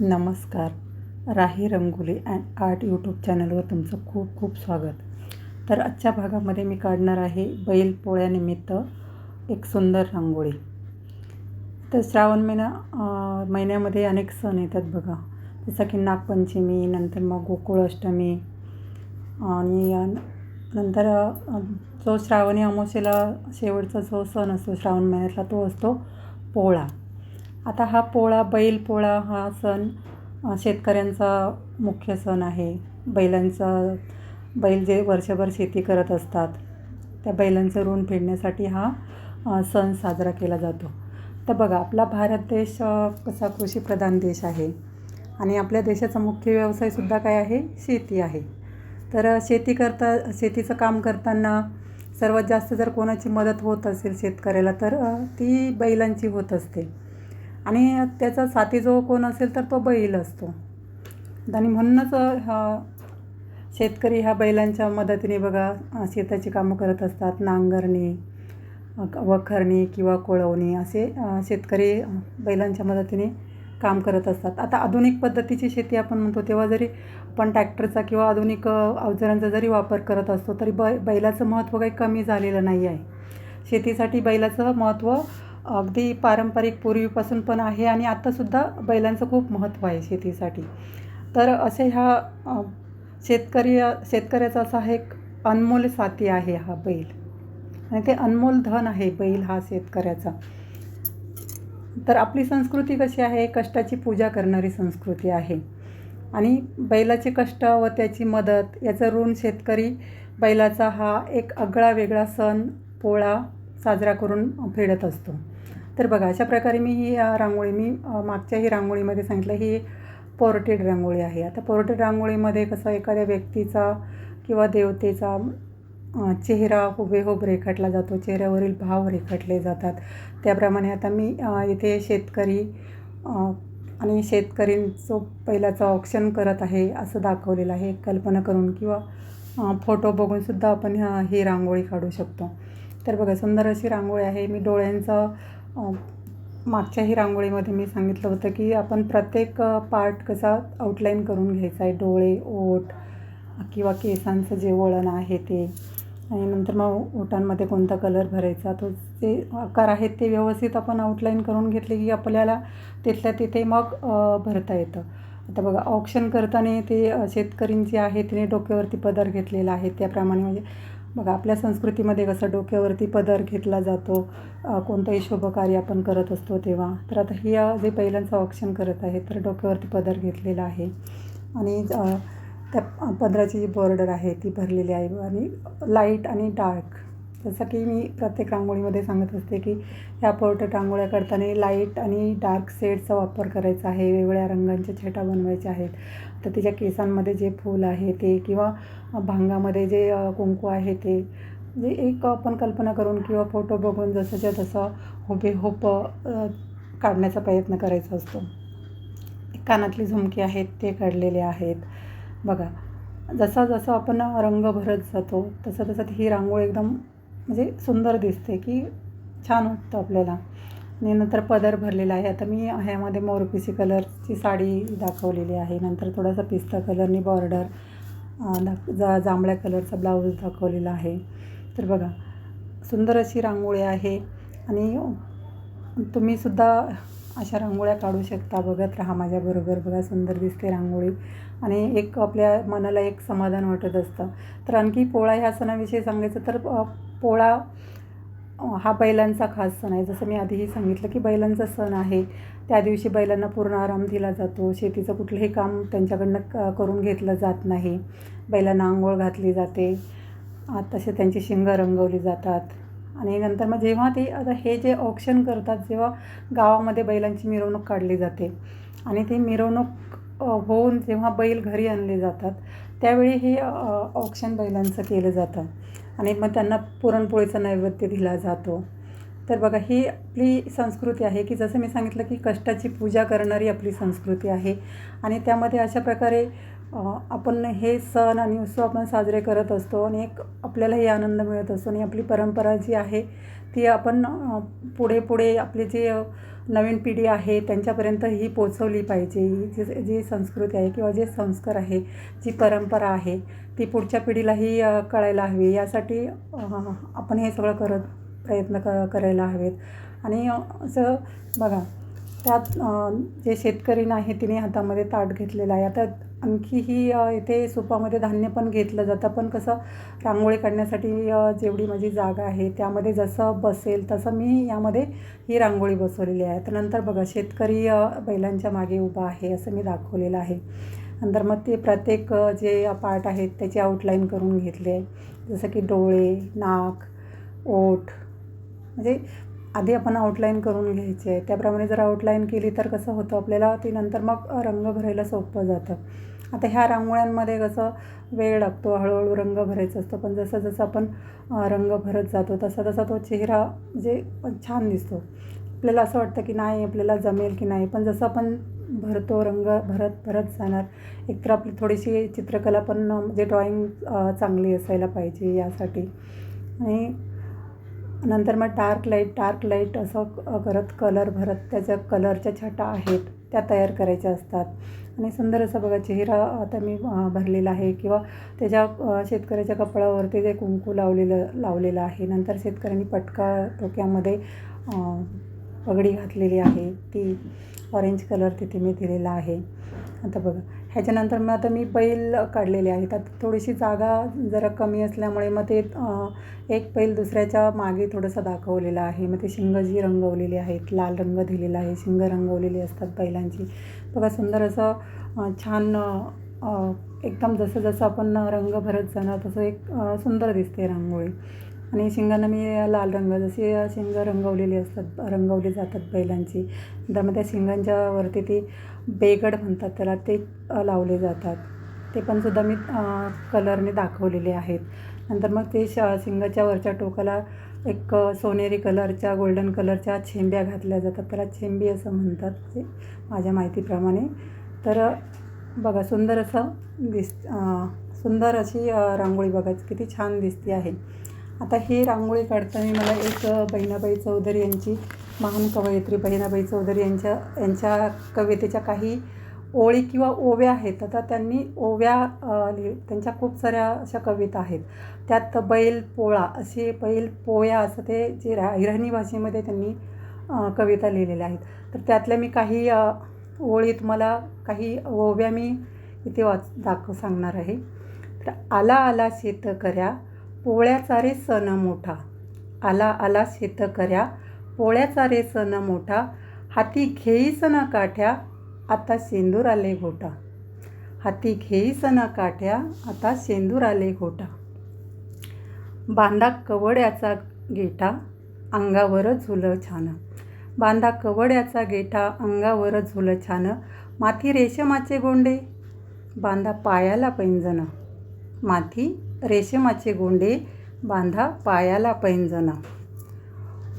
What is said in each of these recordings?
नमस्कार. Rahi Rangoli and art YouTube चॅनलवर तुमचं खूप खूप स्वागत. तर आजच्या भागामध्ये मी काढणार आहे बैलपोळ्यानिमित्त एक सुंदर रांगोळी. तर श्रावण महिना महिन्यामध्ये अनेक सण येतात बघा. जसं की नागपंचमी नंतर मग गोकुळाष्टमी आणि नंतर जो श्रावणी अमावस्येला शेवटचा जो सण असतो श्रावण महिन्यातला तो असतो पोळा. आता हा पोळा बैल पोळा हा सण शेतकऱ्यांचा मुख्य सण आहे. बैलांचा बैल जे वर्षभर शेती करत असतात त्या बैलांचं ऋण फेडण्यासाठी हा सण साजरा केला जातो. तर बघा आपला भारत देश कसा कृषीप्रधान देश आहे आणि आपल्या देशाचा मुख्य व्यवसायसुद्धा काय आहे? शेती आहे. तर शेती करता शेतीचं काम करताना सर्वात जास्त जर कोणाची मदत होत असेल शेतकऱ्याला तर ती बैलांची होत असते. आणि त्याचा साथी जो कोण असेल तर तो बैल असतो. आणि म्हणूनच शेतकरी ह्या बैलांच्या मदतीने बघा शेताची कामं करत असतात नांगरणी वखरणी किंवा कोळवणी असे शेतकरी बैलांच्या मदतीने काम करत असतात. आता आधुनिक पद्धतीची शेती आपण म्हणतो तेव्हा जरी आपण ट्रॅक्टरचा किंवा आधुनिक अवजारांचा जरी वापर करत असतो तरी बै बैलाचं महत्त्व काही कमी झालेलं नाही आहे. शेतीसाठी बैलाचं महत्त्व अगदी पारंपरिक पूर्वीपासून पण आहे आणि आत्तासुद्धा बैलांचं खूप महत्त्व आहे शेतीसाठी. तर असे ह्या शेतकरी शेतकऱ्याचा असा हा एक अनमोल साथी आहे हा बैल. आणि ते अनमोल धन आहे बैल हा शेतकऱ्याचा. तर आपली संस्कृती कशी आहे? कष्टाची पूजा करणारी संस्कृती आहे. आणि बैलाचे कष्ट व त्याची मदत याचं ऋण शेतकरी बैलाचा हा एक आगळा वेगळा सण पोळा साजरा करून फेडत असतो. तर बघा अशा प्रकारे मी ही रांगोळी मी मागच्या मागच्याही रांगोळीमध्ये सांगितलं ही पोर्ट्रेट रांगोळी आहे. आता पोर्ट्रेट रांगोळीमध्ये कसं एखाद्या व्यक्तीचा किंवा देवतेचा चेहरा हुबेहूब रेखाटला जातो चेहऱ्यावरील भाव रेखाटले जातात. त्याप्रमाणे आता मी इथे शेतकरी आणि शेतकरींचं पहिल्याचं ऑप्शन करत आहे असं दाखवलेलं आहे. कल्पना करून किंवा फोटो बघूनसुद्धा आपण ही रांगोळी काढू शकतो. तर बघा सुंदर अशी रांगोळी आहे. मी डोळ्यांचं मागच्याही रांगोळीमध्ये मी सांगितलं होतं की आपण प्रत्येक पार्ट कसा आउटलाईन करून घ्यायचा आहे. डोळे ओठ किंवा केसांचं जे वळण आहे ते. आणि नंतर मग ओठांमध्ये कोणता कलर भरायचा तो जे आकार आहेत ते व्यवस्थित आपण आउटलाईन करून घेतले की आपल्याला तिथल्या तिथे मग भरता येतं. आता बघा ऑप्शन करताना ते अ, शेतकरींची आहे तिने डोक्यावरती पदर घेतलेला आहे. त्याप्रमाणे म्हणजे बघा आपल्या संस्कृतीमध्ये कसं डोक्यावरती पदर घेतला जातो कोणतंही शुभकार्य आपण करत असतो तेव्हा. तर आता ही जे पहिल्यांचं ऑप्शन करत आहे तर डोक्यावरती पदर घेतलेला आहे. आणि त्या पदराची जी बॉर्डर आहे ती भरलेली आहे. आणि लाइट आणि डार्क जसं की मी प्रत्येक रांगोळीमध्ये सांगत असते की ह्या पोर्ट्रेट रांगोळ्या करताना लाइट आणि डार्क शेडचा वापर करायचा आहे. वेगवेगळ्या रंगांच्या छटा बनवायच्या आहेत. तर तिच्या केसांमध्ये जे फूल आहे ते किंवा भांगामध्ये जे कुंकू आहे ते जे एक आपण कल्पना करून किंवा फोटो बघून जसंच्या तसं हुबेहूब काढण्याचा प्रयत्न करायचा असतो. कानातली झुमके आहेत ते काढलेले आहेत. बघा जसा जसं आपण रंग भरत जातो तसं तसं ही रांगोळी एकदम म्हणजे सुंदर दिसते की छान वाटतं आपल्याला. आणि नंतर पदर भरलेला आहे. आता मी ह्यामध्ये मोरपिसी कलरची साडी दाखवलेली आहे. नंतर थोडासा पिस्ता कलरनी बॉर्डर दाख जा जांभळ्या कलरचा ब्लाऊज दाखवलेला आहे. तर बघा सुंदर अशी रांगोळी आहे. आणि तुम्हीसुद्धा अशा रांगोळ्या काढू शकता. बघत राहा माझ्याबरोबर. बघा सुंदर दिसते रांगोळी. आणि एक आपल्या मनाला एक समाधान वाटत असतं. तर आणखी पोळा ह्या सणाविषयी सांगायचं तर पोळा हा बैलांचा खास सण आहे. जसं मी आधीही सांगितलं की बैलांचा सण आहे. त्या दिवशी बैलांना पूर्ण आराम दिला जातो. शेतीचं कुठलंही काम त्यांच्याकडनं क करून घेतलं जात नाही. बैलांना आंघोळ घातली जाते. तसे त्यांची शिंग रंगवली जातात. आणि नंतर मग जेव्हा ते आता हे जे ऑप्शन करतात जेव्हा गावामध्ये बैलांची मिरवणूक काढली जाते आणि ती मिरवणूक होऊन जेव्हा बैल घरी आणले जातात त्यावेळी हे ऑप्शन बैलांचं केलं जातं आणि मग त्यांना पुरणपोळीचा नैवेद्य दिला जातो. तर बघा ही आपली संस्कृती आहे की जसं मी सांगितलं की कष्टाची पूजा करणारी आपली संस्कृती आहे आणि त्यामध्ये अशा प्रकारे आपण हे सण आणि उत्सव आपण साजरे करत असतो आणि एक आपल्यालाही आनंद मिळत असतो आणि आपली परंपरा जी आहे ती आपण पुढे पुढे आपली जी नवीन पिढी आहे त्यांच्यापर्यंत ही पोचवली पाहिजे. जी जी संस्कृती आहे किंवा जे संस्कार आहे जी परंपरा आहे ती पुढच्या पिढीलाही कळायला हवी. यासाठी आपण हे सगळं करत प्रयत्न क करायला हवेत. आणि असं बघा त्यात जे शेतकरी नाही तिने हातामध्ये ताट घेतलेलं आहे. आता आणखीही इथे सुपामध्ये धान्य पण घेतलं जातं. पण कसं रांगोळी काढण्यासाठी जेवढी माझी जागा आहे त्यामध्ये जसं बसेल तसं मी यामध्ये ही रांगोळी बसवलेली आहे. तर नंतर बघा शेतकरी बैलांच्या मागे उभा आहे असं मी दाखवलेलं आहे. नंतर मग ते प्रत्येक जे पार्ट आहेत त्याची आउटलाईन करून घेतले. आहे जसं की डोळे नाक ओठ म्हणजे आधी आपण आउटलाईन करून घ्यायची. आहे त्याप्रमाणे जर आउटलाईन केली तर कसं होतं? आपल्याला ती नंतर मग रंग भरायला सोपं जातं. आता ह्या रांगोळ्यांमध्ये कसं वेळ लागतो? हळूहळू रंग भरायचं असतं. पण जसं जसं आपण रंग भरत जातो तसा तसा तो चेहरा म्हणजे छान दिसतो. आपल्याला असं वाटतं की नाही आपल्याला जमेल की नाही. पण जसं आपण भरतो रंग भरत भरत जाणार एकतर आपली थोडीशी चित्रकला पण म्हणजे ड्रॉइंग चांगली असायला पाहिजे यासाठी. आणि नंतर मग डार्क लाइट डार्क लाइट असं करत कलर भरत त्याच्या कलरच्या छटा आहेत त्या तयार करायच्या असतात. आणि सुंदर असं बघा चेहरा आता मी भरलेला आहे किंवा त्याच्या शेतकऱ्याच्या कपडावरती जे कुंकू लावलेलं लावलेलं आहे. नंतर शेतकऱ्यांनी पटका डोक्यामध्ये पगडी घातलेली आहे. ती ऑरेंज कलर तिथे मी दिलेला आहे. आता बघा. ह्याच्यानंतर मग आता मी बैल काढलेले आहेत. आता थोडीशी जागा जरा कमी असल्यामुळे मग ते एक बैल दुसऱ्याच्या मागे थोडंसं दाखवलेलं आहे. मग ते शिंग जी रंगवलेली आहेत. लाल रंग दिलेला आहे. शिंग रंगवलेली असतात बैलांची बघा सुंदर असं छान एकदम जसं जसं आपण रंग भरत जाणार तसं एक सुंदर दिसते रांगोळी. आणि शिंगांना मी लाल रंग जशी शिंग रंगवलेली असतात रंगवली जातात बैलांची नंतर मग त्या शिंगांच्या वरती ती बेगड म्हणतात त्याला ते लावले जातात. ते पण सुद्धा मी कलरने दाखवलेले आहेत. नंतर मग ते श शिंगाच्या वरच्या टोकाला एक सोनेरी कलरच्या गोल्डन कलरच्या छेंब्या घातल्या जातात. त्याला छेंबी असं म्हणतात ते माझ्या माहितीप्रमाणे. तर बघा सुंदर असं दिस सुंदर अशी रांगोळी बघा किती छान दिसते आहे. आता ही रांगोळी काढताना मला एक बहिणाबाई चौधरी यांची महान कवयित्री बहिणाबाई चौधरी यांच्या यांच्या कवितेच्या काही ओळी किंवा ओव्या आहेत. आता त्यांनी ओव्या लिहि त्यांच्या खूप साऱ्या अशा कविता आहेत. त्यात बैल पोळा असे बैल पोया असं ते जे रा हिराणी भाषेमध्ये त्यांनी कविता लिहिलेल्या आहेत. तर त्यातल्या मी काही ओळी तुम्हाला काही ओव्या मी इथे वाच दाखव सांगणार आहे. तर आला आला शेतकऱ्या पोळ्याचा रे सण मोठा. आला आला शेतकऱ्या. पोळ्याचा रे सण मोठा. हाती घेईसन काठ्या आता शेंदूर आले घोटा. हाती घेईसन काठ्या आता शेंदूर आले घोटा. बांधा कवड्याचा गेटा अंगावर झुलं छान. बांधा कवड्याचा गेटा अंगावर झुलं छान. माथी रेशमाचे गोंडे. बांधा पायाला पैंजणं. माथी रेशमाचे गोंडे बांधा पायाला पैंजण.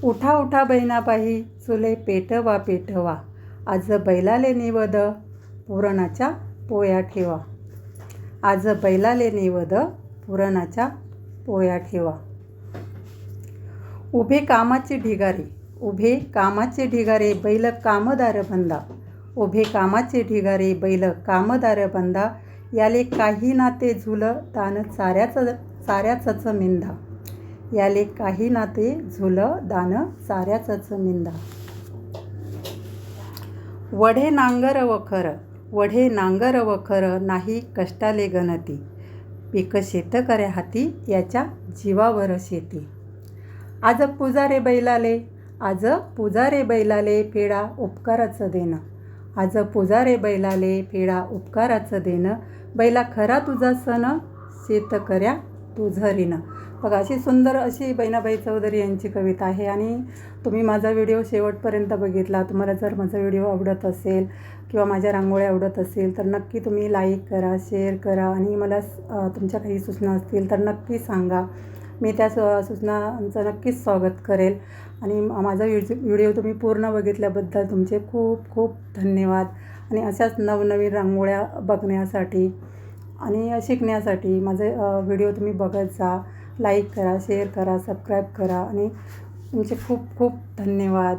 उठा उठा बहिणाबाई चुले पेटवा पेटवा आज बैलाले निवद पुरणाच्या पोया ठेवा. आज बैलाले निवद पुरणाच्या पोया ठेवा. उभे कामाचे ढिगारे उभे कामाचे ढिगारे बैल कामदार बंदा. उभे कामाचे ढिगारे बैल कामदार बंदा. याले काही नाते झुल दान चाऱ्याचं चाऱ्याचंच मिंदा. याले काही नाते झुल दान चाऱ्याचंच मिंदा. वढे नांगर वखर वढे नांगर वखर नाही कष्टाले गणती. पीक शेतकऱ्या हाती याच्या जीवावर शेती. आज पुजारे बैलाले आज पुजारे बैलाले फेडा उपकाराचं देणं. आज पुजारे बैलाले फेडा उपकाराचं देणं. बैला खरा तुझा सण शेतकऱ्या तुझं तुझरीनं बघा अशी सुंदर अशी बहिणाबाई चौधरी यांची कविता आहे आणि तुम्ही माझा व्हिडिओ शेवटपर्यंत बघितला. तुम्हाला जर माझा व्हिडिओ आवडत असेल किंवा माझ्या रांगोळ्या आवडत असेल तर नक्की तुम्ही लाईक करा शेअर करा आणि मला तुमच्या काही सूचना असतील तर नक्की सांगा. मी त्या स सूचनांचं नक्कीच स्वागत करेल. आणि माझा व्हिडिओ व्हिडिओ तुम्ही पूर्ण बघितल्याबद्दल तुमचे खूप खूप धन्यवाद. आणि अशाच नवनवीन रांगोळ्या बघण्यासाठी आणि शिकण्यासाठी माझे व्हिडिओ तुम्ही बघत जा. लाईक करा शेअर करा सबस्क्राईब करा आणि तुमचे खूप खूप धन्यवाद.